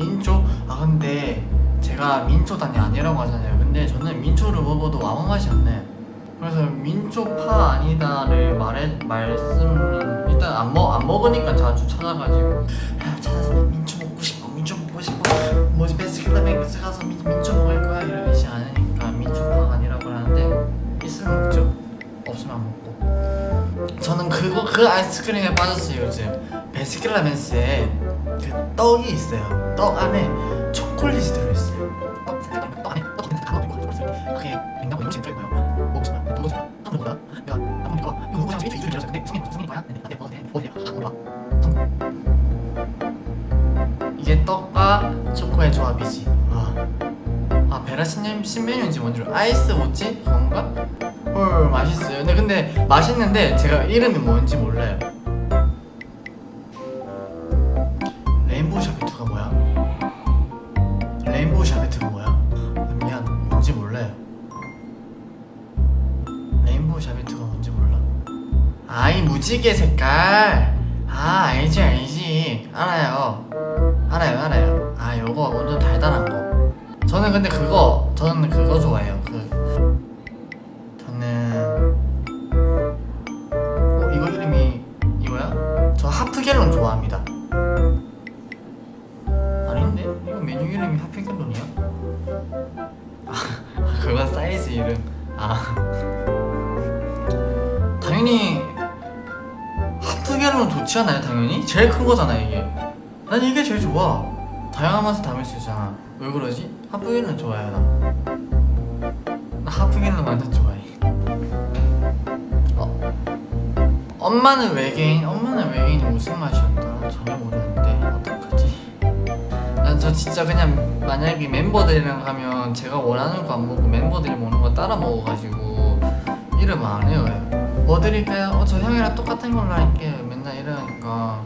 민초? 아 근데 제가 민초단이 아니라고 하잖아요. 근데 저는 민초를 먹어도 아무 맛이 안 나요. 그래서 민초파 아니다를 말해 말씀 일단 안, 먹, 안 먹으니까 자주 찾아가지고. 아, 찾아서 민초 먹고 싶어 민초 먹고 싶어. 뭐지 베스킨라 빈스 가서 민, 민초 먹을 거야? 이러지 않으니까 민초파가 아니라고 하는데 있으면 먹죠. 없으면 안 먹고. 저는 그거 그 아이스크림에 빠졌어요 요즘. 베스킨라빈스에. 그 떡이 있어요. 떡 안에 초콜릿이 들어있어요. 이게 떡과 초코의 조합이지. 아, 아 베라신님 신메뉴인지 뭔지 아이스 모찌? 그건가? 헐 맛있어요. 근데 근데 맛있는데 제가 이름이 뭔지 몰라요 레인보우 샤베트가 뭐야? 미안 뭔지 몰라요. 레인보우 샤베트가 뭔지 몰라. 아이 무지개 색깔. 아 알지 알지. 알아요. 알아요 알아요. 아 요거 완전 달달한 거. 저는 근데 그거 저는 그거 좋아해요. 그 저는 어 이거 이름이 이거야? 저 하프 갤론 좋아합니다. 아닌데? 이거 메뉴 이름이 하프갤론이야? 아 그건 사이즈 이름 아 당연히 하프갤론 좋지 않아요 당연히? 제일 큰 거잖아 이게 난 이게 제일 좋아 다양한 맛을 담을 수 있잖아 왜 그러지? 하프갤론 좋아해 나. 나 하프갤론 완전 좋아해 어? 엄마는 외계인? 엄마는 외계인이 무슨 맛이었더라? 전혀 모르는데 저 진짜 그냥 만약에 멤버들이랑 가면 제가 원하는 거 안 먹고 멤버들이 먹는 거 따라 먹어가지고 이름 안 해요. 뭐 드릴까요? 어 저 형이랑 똑같은 걸로 할게요. 맨날 이러니까